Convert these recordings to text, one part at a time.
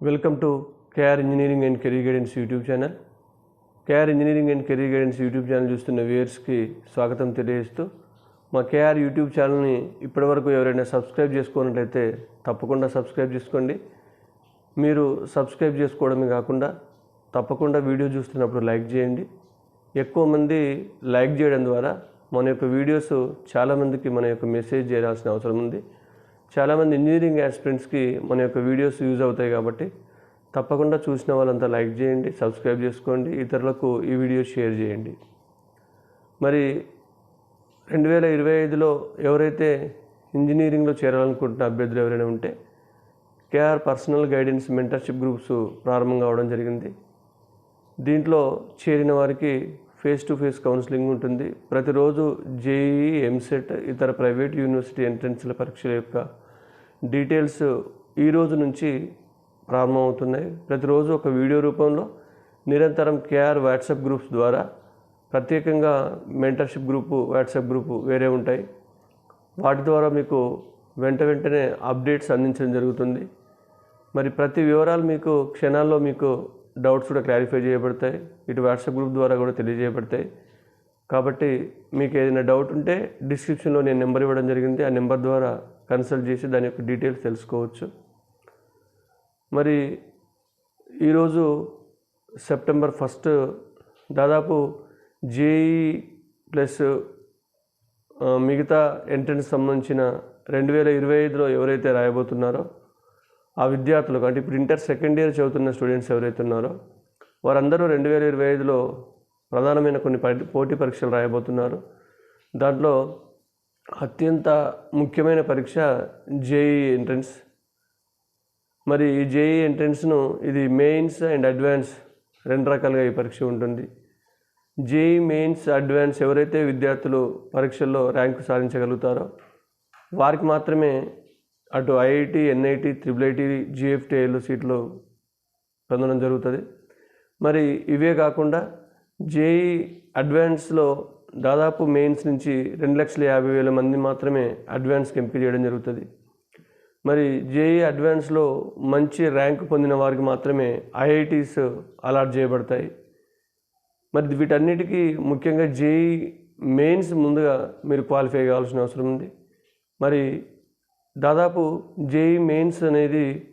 Welcome to KR engineering and career guidance YouTube channel KR engineering and career guidance YouTube channel చూస్తున్న వ్యూయర్స్కి స్వాగతం తెలియజేస్తూ మా KR YouTube ఛానల్ని ఇప్పటివరకు ఎవరైనా సబ్స్క్రైబ్ చేసుకున్నట్లయితే తప్పకుండా సబ్స్క్రైబ్ చేసుకోండి. మీరు సబ్స్క్రైబ్ చేసుకోవడమే కాకుండా తప్పకుండా వీడియో చూస్తున్నప్పుడు లైక్ చేయండి. ఎక్కువ మంది లైక్ చేయడం ద్వారా మన యొక్క వీడియోస్ చాలామందికి మన యొక్క మెసేజ్ చేయాల్సిన అవసరం ఉంది. చాలామంది ఇంజనీరింగ్ యాస్పిరెంట్స్కి మన యొక్క వీడియోస్ యూజ్ అవుతాయి కాబట్టి తప్పకుండా చూసిన వాళ్ళంతా లైక్ చేయండి సబ్స్క్రైబ్ చేసుకోండి ఇతరులకు ఈ వీడియో షేర్ చేయండి. మరి రెండు వేల ఇరవై ఐదులో ఎవరైతే ఇంజనీరింగ్లో చేరాలనుకుంటున్న అభ్యర్థులు ఎవరైనా ఉంటే KR personal guidance mentorship groups ప్రారంభం కావడం జరిగింది. దీంట్లో చేరిన వారికి ఫేస్ టు ఫేస్ కౌన్సిలింగ్ ఉంటుంది. ప్రతిరోజు జేఈఈ ఎంసెట్ ఇతర ప్రైవేట్ యూనివర్సిటీ ఎంట్రన్స్ల పరీక్షల యొక్క డీటెయిల్స్ ఈ రోజు నుంచి ప్రారంభమవుతున్నాయి. ప్రతిరోజు ఒక వీడియో రూపంలో నిరంతరం కేఆర్ వాట్సాప్ గ్రూప్స్ ద్వారా ప్రత్యేకంగా మెంటర్షిప్ గ్రూపు వాట్సాప్ గ్రూపు వేరే ఉంటాయి. వాటి ద్వారా మీకు వెంట వెంటనే అప్డేట్స్ అందించడం జరుగుతుంది. మరి ప్రతి వివరాలు మీకు క్షణాల్లో మీకు డౌట్స్ కూడా క్లారిఫై చేయబడతాయి. ఇటు వాట్సాప్ గ్రూప్ ద్వారా కూడా తెలియజేయబడతాయి. కాబట్టి మీకు ఏదైనా డౌట్ ఉంటే డిస్క్రిప్షన్లో నేను నెంబర్ ఇవ్వడం జరిగింది. ఆ నెంబర్ ద్వారా కన్సల్ట్ చేసి దాని యొక్క డీటెయిల్స్ తెలుసుకోవచ్చు. మరి ఈరోజు సెప్టెంబర్ ఫస్ట్ దాదాపు జేఈ ప్లస్ మిగతా ఎంట్రన్స్ సంబంధించిన రెండు వేల ఇరవై ఐదులో ఎవరైతే రాయబోతున్నారో ఆ విద్యార్థులకు అంటే ఇప్పుడు ఇంటర్ సెకండ్ ఇయర్ చదువుతున్న స్టూడెంట్స్ ఎవరైతే ఉన్నారో వారందరూ రెండు వేల ఇరవై ఐదులో ప్రధానమైన కొన్ని పోటీ పరీక్షలు రాయబోతున్నారు. దాంట్లో అత్యంత ముఖ్యమైన పరీక్ష జేఈ ఎంట్రన్స్. మరి ఈ జేఈ ఎంట్రన్స్ను ఇది మెయిన్స్ అండ్ అడ్వాన్స్ రెండు రకాలుగా ఈ పరీక్ష ఉంటుంది. జేఈ మెయిన్స్ అడ్వాన్స్ ఎవరైతే విద్యార్థులు పరీక్షల్లో ర్యాంకు సాధించగలుగుతారో వారికి మాత్రమే అటు ఐఐటి ఎన్ఐటి త్రిబుల్ ఐటి జిఎఫ్టిఐలు సీట్లు పొందడం జరుగుతుంది. మరి ఇవే కాకుండా జేఈ అడ్వాన్స్లో దాదాపు మెయిన్స్ నుంచి రెండు లక్షల యాభై వేల మంది మాత్రమే అడ్వాన్స్కి ఎంపిక చేయడం జరుగుతుంది. మరి జేఈ అడ్వాన్స్లో మంచి ర్యాంక్ పొందిన వారికి మాత్రమే ఐఐటీస్ అలాట్ చేయబడతాయి. మరి వీటన్నిటికీ ముఖ్యంగా జేఈ మెయిన్స్ ముందుగా మీరు క్వాలిఫై కావాల్సిన అవసరం ఉంది. మరి దాదాపు జేఈ మెయిన్స్ అనేది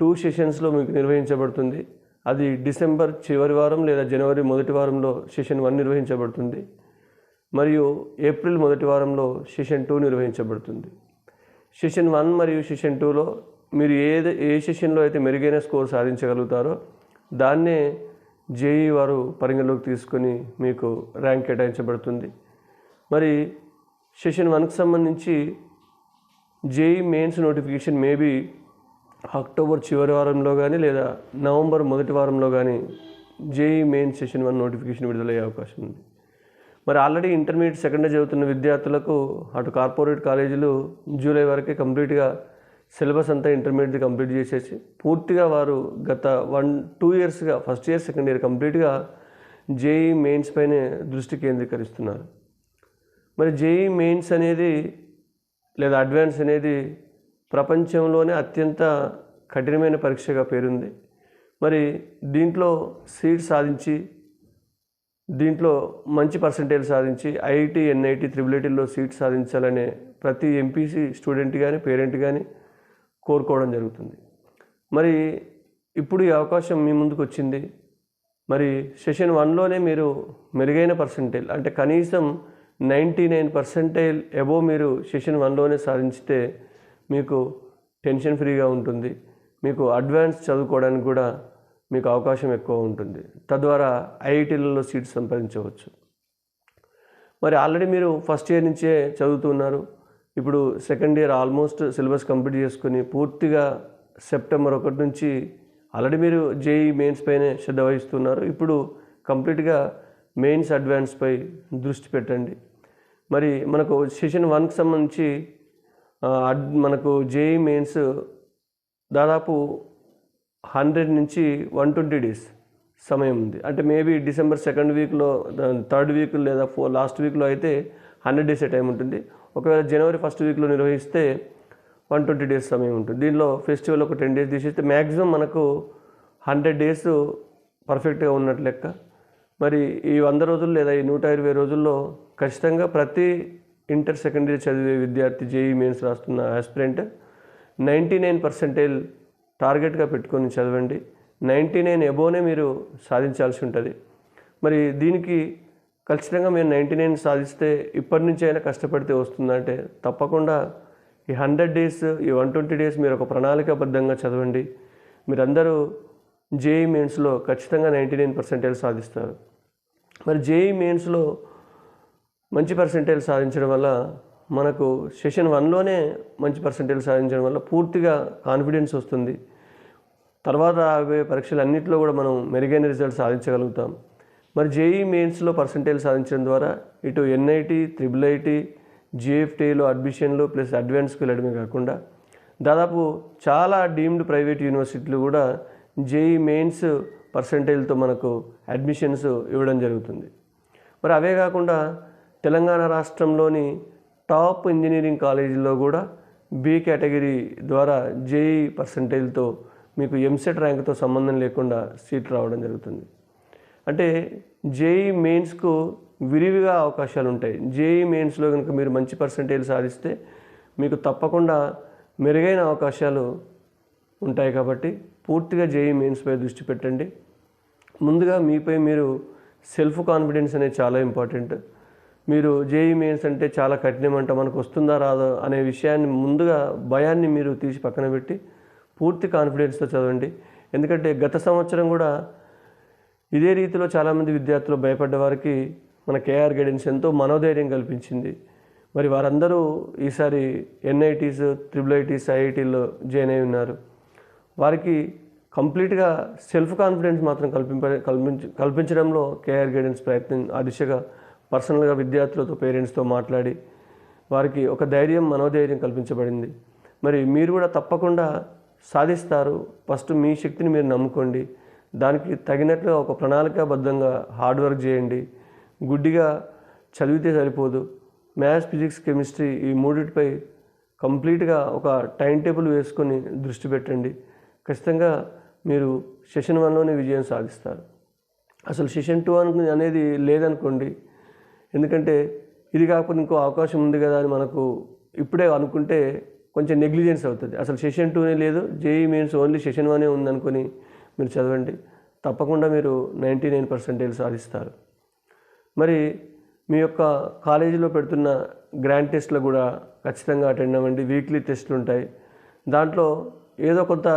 టూ సెషన్స్లో మీకు నిర్వహించబడుతుంది. అది డిసెంబర్ చివరి వారం లేదా జనవరి మొదటి వారంలో సెషన్ వన్ నిర్వహించబడుతుంది. మరియు ఏప్రిల్ మొదటి వారంలో సెషన్ టూ నిర్వహించబడుతుంది. సెషన్ వన్ మరియు సెషన్ టూలో మీరు ఏది ఏ సెషన్లో అయితే మెరుగైన స్కోర్ సాధించగలుగుతారో దాన్నే జేఈ వారు పరిగణలోకి తీసుకొని మీకు ర్యాంక్ కేటాయించబడుతుంది. మరి సెషన్ వన్కి సంబంధించి JE mains notification maybe October చివరి వారంలో కానీ లేదా నవంబర్ మొదటి వారంలో కానీ JE main session one notification విడుదలయ్యే అవకాశం ఉంది. మరి ఆల్రెడీ ఇంటర్మీడియట్ సెకండ్ చదువుతున్న విద్యార్థులకు అటు కార్పొరేట్ కాలేజీలు జూలై వరకే కంప్లీట్గా సిలబస్ అంతా ఇంటర్మీడియట్ కంప్లీట్ చేసేసి పూర్తిగా వారు గత వన్ టూ ఇయర్స్గా ఫస్ట్ ఇయర్ సెకండ్ ఇయర్ కంప్లీట్గా జేఈ మెయిన్స్ పైనే దృష్టి కేంద్రీకరిస్తున్నారు. మరి జేఈ మెయిన్స్ అనేది లేదా అడ్వాన్స్ అనేది ప్రపంచంలోనే అత్యంత కఠినమైన పరీక్షగా పేరుంది. మరి దీంట్లో సీట్ సాధించి దీంట్లో మంచి పర్సంటేజ్ సాధించి ఐఐటి ఎన్ఐటి త్రిబులేటీల్లో సీట్ సాధించాలనే ప్రతి ఎంపీసీ స్టూడెంట్ కానీ పేరెంట్ కానీ కోరుకోవడం జరుగుతుంది. మరి ఇప్పుడు ఈ అవకాశం మీ ముందుకు వచ్చింది. మరి సెషన్ వన్లోనే మీరు మెరుగైన పర్సంటేజ్ అంటే కనీసం నైంటీ నైన్ పర్సెంటేజ్ ఎబో మీరు సెషన్ వన్లోనే సాధించితే మీకు టెన్షన్ ఫ్రీగా ఉంటుంది. మీకు అడ్వాన్స్ చదువుకోవడానికి కూడా మీకు అవకాశం ఎక్కువ ఉంటుంది. తద్వారా ఐఐటీలలో సీట్ సంపాదించవచ్చు. మరి ఆల్రెడీ మీరు ఫస్ట్ ఇయర్ నుంచే చదువుతున్నారు ఇప్పుడు second year almost syllabus complete చేసుకుని పూర్తిగా సెప్టెంబర్ ఒకటి నుంచి ఆల్రెడీ మీరు జేఈ మెయిన్స్ పైనే శ్రద్ధ వహిస్తున్నారు. ఇప్పుడు కంప్లీట్గా మెయిన్స్ అడ్వాన్స్పై దృష్టి పెట్టండి. మరి మనకు సెషన్ వన్కి సంబంధించి అడ్- మనకు జేఈ మెయిన్స్ దాదాపు హండ్రెడ్ నుంచి వన్ ట్వంటీ డేస్ సమయం ఉంది. అంటే మేబీ డిసెంబర్ సెకండ్ వీక్లో థర్డ్ వీక్ లేదా ఫోర్ లాస్ట్ వీక్లో అయితే హండ్రెడ్ డేస్ టైం ఉంటుంది. ఒకవేళ జనవరి ఫస్ట్ వీక్లో నిర్వహిస్తే వన్ ట్వంటీ డేస్ సమయం ఉంటుంది. దీనిలో ఫెస్టివల్ ఒక టెన్ డేస్ తీసేస్తే మ్యాక్సిమం మనకు హండ్రెడ్ డేస్ పర్ఫెక్ట్గా ఉన్నట్టు లెక్క. మరి ఈ వంద రోజులు లేదా ఈ నూట ఇరవై రోజుల్లో ఖచ్చితంగా ప్రతి ఇంటర్ సెకండరీ చదివే విద్యార్థి జేఈ మెయిన్స్ రాస్తున్న ఆస్పిరెంట్ నైంటీ నైన్ పర్సెంటేజ్ టార్గెట్గా పెట్టుకొని చదవండి. నైంటీ నైన్ ఎబోనే మీరు సాధించాల్సి ఉంటుంది. మరి దీనికి ఖచ్చితంగా మీరు నైంటీ నైన్ సాధిస్తే ఇప్పటి నుంచి అయినా కష్టపడితే వస్తుందంటే తప్పకుండా. ఈ హండ్రెడ్ డేస్ ఈ వన్ ట్వంటీ డేస్ మీరు ఒక ప్రణాళికాబద్ధంగా చదవండి. మీరందరూ జేఈ మెయిన్స్లో ఖచ్చితంగా నైంటీ నైన్ పర్సెంటేజ్ సాధిస్తారు. మరి జేఈ మెయిన్స్లో మంచి పర్సెంటేజ్ సాధించడం వల్ల మనకు సెషన్ వన్లోనే మంచి పర్సెంటేజ్ సాధించడం వల్ల పూర్తిగా కాన్ఫిడెన్స్ వస్తుంది. తర్వాత అవే పరీక్షలు అన్నింటిలో కూడా మనం మెరుగైన రిజల్ట్ సాధించగలుగుతాం. మరి జేఈ మెయిన్స్లో పర్సంటేజ్ సాధించడం ద్వారా ఇటు ఎన్ఐటి త్రిబుల్ ఐటి జిఎఫ్టీలో అడ్మిషన్లు ప్లస్ అడ్వాన్స్కి వెళ్ళడమే కాకుండా దాదాపు చాలా డీమ్డ్ ప్రైవేట్ యూనివర్సిటీలు కూడా జేఈ మెయిన్స్ పర్సంటేజ్తో మనకు అడ్మిషన్స్ ఇవ్వడం జరుగుతుంది. మరి అవే కాకుండా తెలంగాణ రాష్ట్రంలోని టాప్ ఇంజనీరింగ్ కాలేజీలో కూడా బి కేటగిరీ ద్వారా జేఈ పర్సంటేజ్తో మీకు ఎంసెట్ ర్యాంక్తో సంబంధం లేకుండా సీట్ రావడం జరుగుతుంది. అంటే జేఈ మెయిన్స్కు విరివిగా అవకాశాలు ఉంటాయి. జేఈ మెయిన్స్లో కనుక మీరు మంచి పర్సంటేజ్ సాధిస్తే మీకు తప్పకుండా మెరుగైన అవకాశాలు ఉంటాయి కాబట్టి పూర్తిగా జేఈ మెయిన్స్పై దృష్టి పెట్టండి. ముందుగా మీపై మీరు సెల్ఫ్ కాన్ఫిడెన్స్ అనేది చాలా ఇంపార్టెంట్. మీరు జేఈ మెయిన్స్ అంటే చాలా కఠినం అంట మనకు వస్తుందా రాదో అనే విషయాన్ని ముందుగా భయాన్ని మీరు తీసి పక్కన పెట్టి పూర్తి కాన్ఫిడెన్స్తో చదవండి. ఎందుకంటే గత సంవత్సరం కూడా ఇదే రీతిలో చాలామంది విద్యార్థులు భయపడ్డ వారికి మన కేఆర్ గైడెన్స్ ఎంతో మనోధైర్యం కల్పించింది. మరి వారందరూ ఈసారి ఎన్ఐటీస్ త్రిబుల్ ఐటీస్ ఐఐటీల్లో జాయిన్ అయి ఉన్నారు. వారికి కంప్లీట్గా సెల్ఫ్ కాన్ఫిడెన్స్ మాత్రం కల్పింప కల్పించ కల్పించడంలో కేఆర్ గైడెన్స్ ప్రయత్నం ఆ దిశగా పర్సనల్గా విద్యార్థులతో పేరెంట్స్తో మాట్లాడి వారికి ఒక ధైర్యం మనోధైర్యం కల్పించబడింది. మరి మీరు కూడా తప్పకుండా సాధిస్తారు. ఫస్ట్ మీ శక్తిని మీరు నమ్ముకోండి. దానికి తగినట్లుగా ఒక ప్రణాళికాబద్ధంగా హార్డ్ వర్క్ చేయండి. గుడ్డిగా చదివితే సరిపోదు. మ్యాథ్స్ ఫిజిక్స్ కెమిస్ట్రీ ఈ మూడిటిపై కంప్లీట్గా ఒక టైం టేబుల్ వేసుకొని దృష్టి పెట్టండి. ఖచ్చితంగా మీరు సెషన్ వన్లోనే విజయం సాధిస్తారు. అసలు సెషన్ టూ అను అనేది లేదనుకోండి ఎందుకంటే ఇది కాకపోతే ఇంకో అవకాశం ఉంది కదా అని మనకు ఇప్పుడే అనుకుంటే కొంచెం నెగ్లిజెన్స్ అవుతుంది. అసలు సెషన్ టూనే లేదు. జేఈ మీన్స్ ఓన్లీ సెషన్ వనే ఉందనుకొని మీరు చదవండి. తప్పకుండా మీరు నైంటీ నైన్ పర్సెంటేజ్ సాధిస్తారు. మరి మీ యొక్క కాలేజీలో పెడుతున్న గ్రాండ్ టెస్ట్లు కూడా ఖచ్చితంగా అటెండ్ అవ్వండి. వీక్లీ టెస్ట్లు ఉంటాయి. దాంట్లో ఏదో కొంత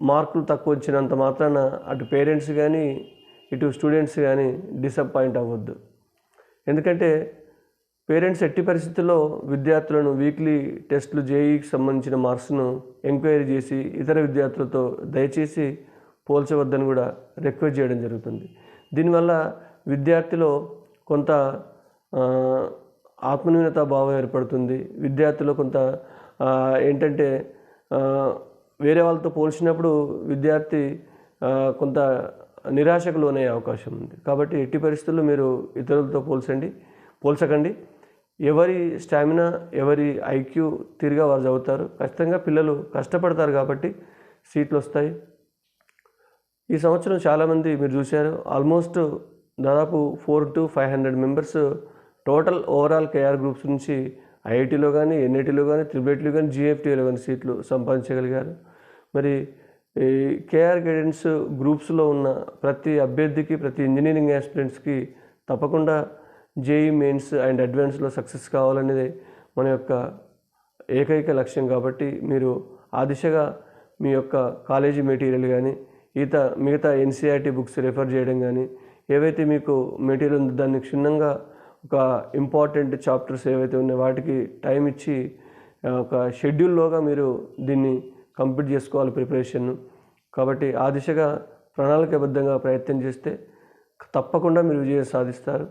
మార్కులు తక్కువ వచ్చినంత మాత్రాన అటు పేరెంట్స్ కానీ ఇటు స్టూడెంట్స్ కానీ డిసప్పాయింట్ అవ్వద్దు. ఎందుకంటే పేరెంట్స్ ఎట్టి పరిస్థితుల్లో విద్యార్థులను వీక్లీ టెస్టులు జేఈకి సంబంధించిన మార్క్స్ను ఎంక్వైరీ చేసి ఇతర విద్యార్థులతో దయచేసి పోల్చవద్దని కూడా రిక్వెస్ట్ చేయడం జరుగుతుంది. దీనివల్ల విద్యార్థిలో కొంత ఆత్మన్యూనత భావం ఏర్పడుతుంది. విద్యార్థిలో కొంత ఏంటంటే వేరే వాళ్ళతో పోల్చినప్పుడు విద్యార్థి కొంత నిరాశకు లోనయ్యే అవకాశం ఉంది. కాబట్టి ఎట్టి పరిస్థితుల్లో మీరు ఇతరులతో పోల్చండి. పోల్చకండి. ఎవరి స్టామినా ఎవరి ఐక్యూ తిరిగా వారు చదువుతారు. ఖచ్చితంగా పిల్లలు కష్టపడతారు కాబట్టి సీట్లు వస్తాయి. ఈ సంవత్సరం చాలామంది మీరు చూశారు. ఆల్మోస్ట్ దాదాపు four to five hundred members total overall KR groups నుంచి ఐఐటీలో కానీ ఎన్ఐటీలో కానీ త్రిబుల్ కానీ జిఎఫ్టీలో కానీ సీట్లు సంపాదించగలిగారు. మరి ఈ కేఆర్ గైడెన్స్ గ్రూప్స్లో ఉన్న ప్రతి అభ్యర్థికి ప్రతి ఇంజనీరింగ్ ఆస్పిరెంట్స్కి తప్పకుండా జేఈ మెయిన్స్ అండ్ అడ్వాన్స్లో సక్సెస్ కావాలనేది మన యొక్క ఏకైక లక్ష్యం కాబట్టి మీరు ఆ దిశగా మీ యొక్క కాలేజీ మెటీరియల్ కానీ ఈత మిగతా ఎన్సీఆర్టీ బుక్స్ రెఫర్ చేయడం కానీ ఏవైతే మీకు మెటీరియల్ ఉందో దాన్ని క్షుణ్ణంగా ఒక ఇంపార్టెంట్ చాప్టర్స్ ఏవైతే ఉన్నాయో వాటికి టైం ఇచ్చి ఒక షెడ్యూల్లోగా మీరు దీన్ని కంప్లీట్ చేసుకోవాలి ప్రిపరేషన్ కాబట్టి ఆ దిశగా ప్రణాళికబద్ధంగా ప్రయత్నం చేస్తే తప్పకుండా మీరు విజయం సాధిస్తారు.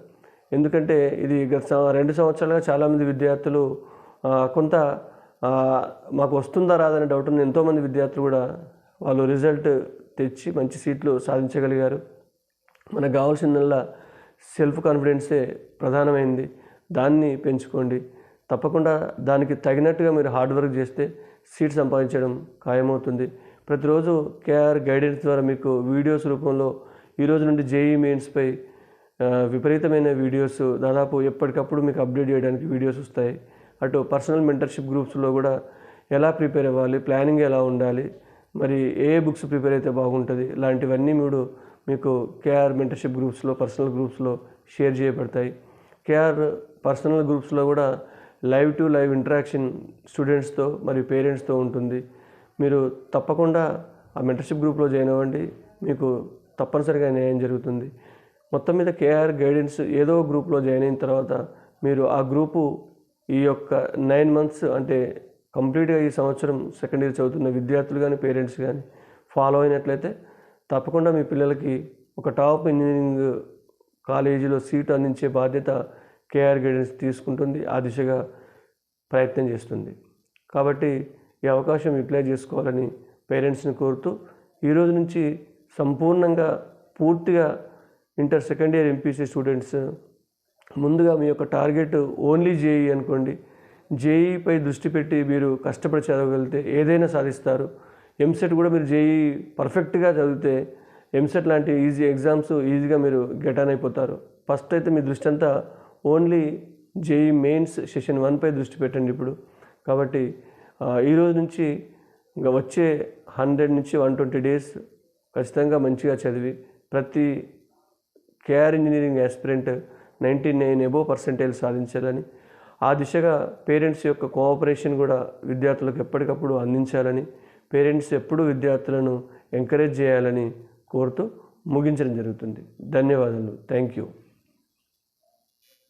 ఎందుకంటే ఇది గత రెండు సంవత్సరాలుగా చాలామంది విద్యార్థులు కొంత మాకు వస్తుందా రాదనే డౌట్ ఉంది ఎంతోమంది విద్యార్థులు కూడా వాళ్ళు రిజల్ట్ తెచ్చి మంచి సీట్లు సాధించగలిగారు. మనకు కావాల్సిందల్లా సెల్ఫ్ కాన్ఫిడెన్సే ప్రధానమైంది. దాన్ని పెంచుకోండి. తప్పకుండా దానికి తగినట్టుగా మీరు హార్డ్ వర్క్ చేస్తే సీట్ సంపాదించడం ఖాయమవుతుంది. ప్రతిరోజు కేఆర్ గైడెన్స్ ద్వారా మీకు వీడియోస్ రూపంలో ఈరోజు నుండి జేఈ మెయిన్స్పై విపరీతమైన వీడియోస్ దాదాపు ఎప్పటికప్పుడు మీకు అప్డేట్ చేయడానికి వీడియోస్ వస్తాయి. అటు పర్సనల్ మెంటర్షిప్ గ్రూప్స్లో కూడా ఎలా ప్రిపేర్ అవ్వాలి ప్లానింగ్ ఎలా ఉండాలి మరి ఏ బుక్స్ ప్రిపేర్ అయితే బాగుంటుంది ఇలాంటివన్నీ మీరు మీకు కేఆర్ మెంటర్షిప్ గ్రూప్స్లో పర్సనల్ గ్రూప్స్లో షేర్ చేయబడతాయి. కేఆర్ పర్సనల్ గ్రూప్స్లో కూడా లైవ్ టు లైవ్ ఇంటరాక్షన్ స్టూడెంట్స్తో మరియు పేరెంట్స్తో ఉంటుంది. మీరు తప్పకుండా ఆ మెంటర్షిప్ గ్రూప్లో జాయిన్ అవ్వండి. మీకు తప్పనిసరిగా న్యాయం జరుగుతుంది. మొత్తం మీద కేఆర్ గైడెన్స్ ఏదో గ్రూప్లో జాయిన్ అయిన తర్వాత మీరు ఆ గ్రూపు ఈ యొక్క నైన్ మంత్స్ అంటే కంప్లీట్గా ఈ సంవత్సరం సెకండ్ ఇయర్ చదువుతున్న విద్యార్థులు కానీ పేరెంట్స్ కానీ ఫాలో అయినట్లయితే తప్పకుండా మీ పిల్లలకి ఒక టాప్ ఇంజనీరింగ్ కాలేజీలో సీట్ అందించే బాధ్యత కేఆర్ గైడెన్స్ తీసుకుంటుంది ఆ దిశగా ప్రయత్నం చేస్తుంది. కాబట్టి ఈ అవకాశం యూటిలైజ్ చేసుకోవాలని పేరెంట్స్ని కోరుతూ ఈరోజు నుంచి సంపూర్ణంగా పూర్తిగా inter second year MPC students ముందుగా మీ యొక్క టార్గెట్ ఓన్లీ జేఈ అనుకోండి. జేఈపై దృష్టి పెట్టి మీరు కష్టపడి చదవగలిగితే ఏదైనా సాధిస్తారు. ఎంసెట్ కూడా మీరు జేఈ పర్ఫెక్ట్గా చదివితే ఎంసెట్ లాంటి ఈజీ ఎగ్జామ్స్ ఈజీగా మీరు గెటాన్ అయిపోతారు. ఫస్ట్ అయితే మీ దృష్టి అంతా ఓన్లీ జేఈ మెయిన్స్ సెషన్ వన్పై దృష్టి పెట్టండి ఇప్పుడు. కాబట్టి ఈరోజు ఈ రోజు నుంచి ఇంకా వచ్చే హండ్రెడ్ నుంచి వన్ ట్వంటీ డేస్ ఖచ్చితంగా మంచిగా చదివి ప్రతి KR engineering aspirant ninety nine above percentage సాధించాలని ఆ దిశగా పేరెంట్స్ యొక్క కోఆపరేషన్ కూడా విద్యార్థులకు ఎప్పటికప్పుడు అందించాలని పేరెంట్స్ ఎప్పుడూ విద్యార్థులను ఎంకరేజ్ చేయాలని కోరుతూ ముగించడం జరుగుతుంది. ధన్యవాదాలు థ్యాంక్ యూ.